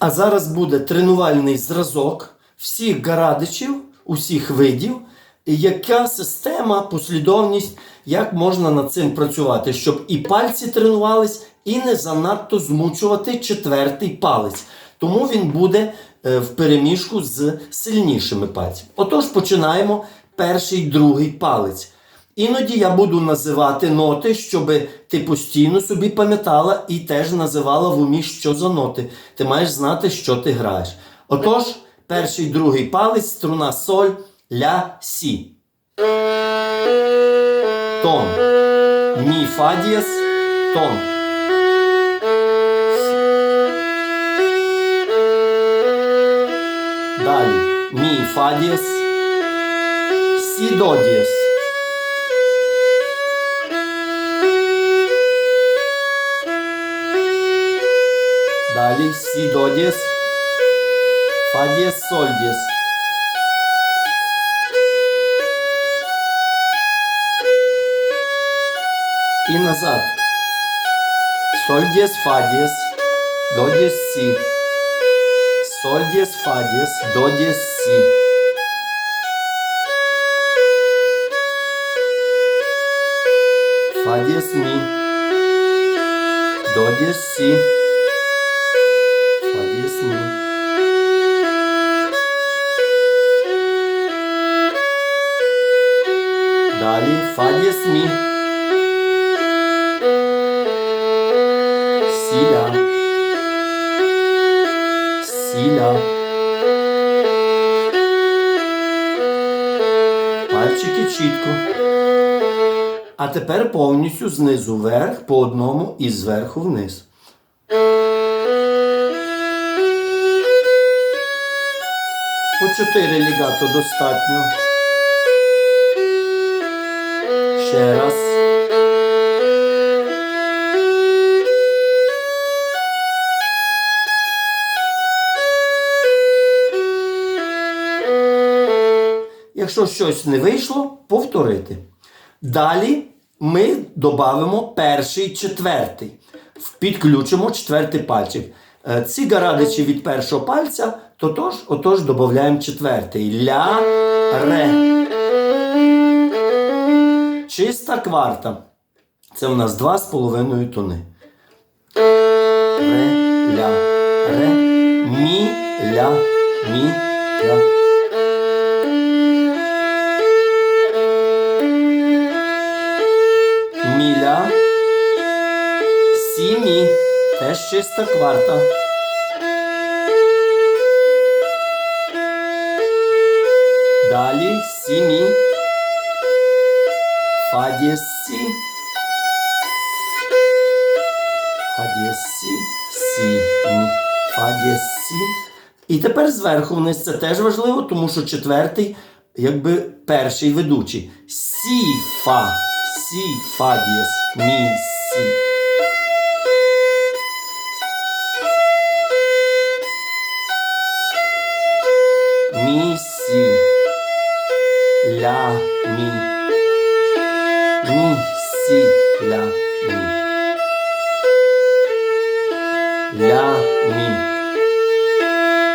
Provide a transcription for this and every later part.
А зараз буде тренувальний зразок всіх гарадичів, усіх видів, яка система, послідовність, як можна над цим працювати, щоб і пальці тренувались, і не занадто змучувати четвертий палець. Тому він буде е, в переміжку з сильнішими пальцями. Отож, починаємо перший другий палець. Іноді я буду називати ноти, щоб ти постійно собі пам'ятала і теж називала в умі, що за ноти. Ти маєш знати, що ти граєш. Отож, перший другий палець, струна соль, ля, сі. Тон. Мі, фа дієс, тон. Далі. Мі, фа дієс, сі, до дієс. Далі сі до дієс, фа дієс, соль дієс. І назад. Соль дієс, фа дієс, до дієс, сі. Соль дієс, фа дієс, до дієс, сі. Фа дієс, мі. До дієс, сі. Далі фа дієс, мі. Сі, ля. Пальчики чітко. А тепер повністю знизу вверх по одному і зверху вниз. По чотири лігато достатньо. Ще раз. Якщо щось не вийшло, повторити. Далі ми додамо перший четвертий. Підключимо четвертий пальчик. Е, Ці гарадичі від першого пальця, тотож, отож додаємо четвертий. Ля, ре. Чиста кварта. Це у нас два з половиною тони. Ре, ля, ре, мі, ля, мі, ля. Міля. Сімі. Теж чиста кварта. Далі сімі. Фа дієс сі. Фа дієс сі. Сі. Мі. Фа дієс сі. І тепер зверху вниз це теж важливо, тому що четвертий, якби перший ведучий. Сі, фа. Сі, фа дієс. Мі, сі. Мі, сі. Ля. Мі,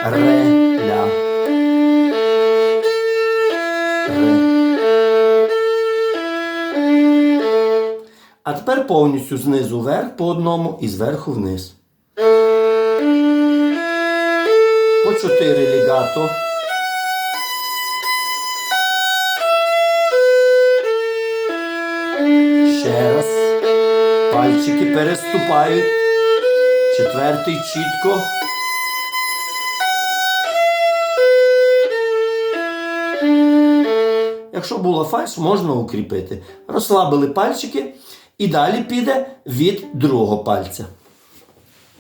Ре, ля. Ре. А тепер повністю знизу вверх по одному і зверху вниз. По чотири лігато. Ще раз. Пальчики переступають. Четвертий чітко. Якщо була фальш, можна укріпити. Розслабили пальчики і далі піде від другого пальця.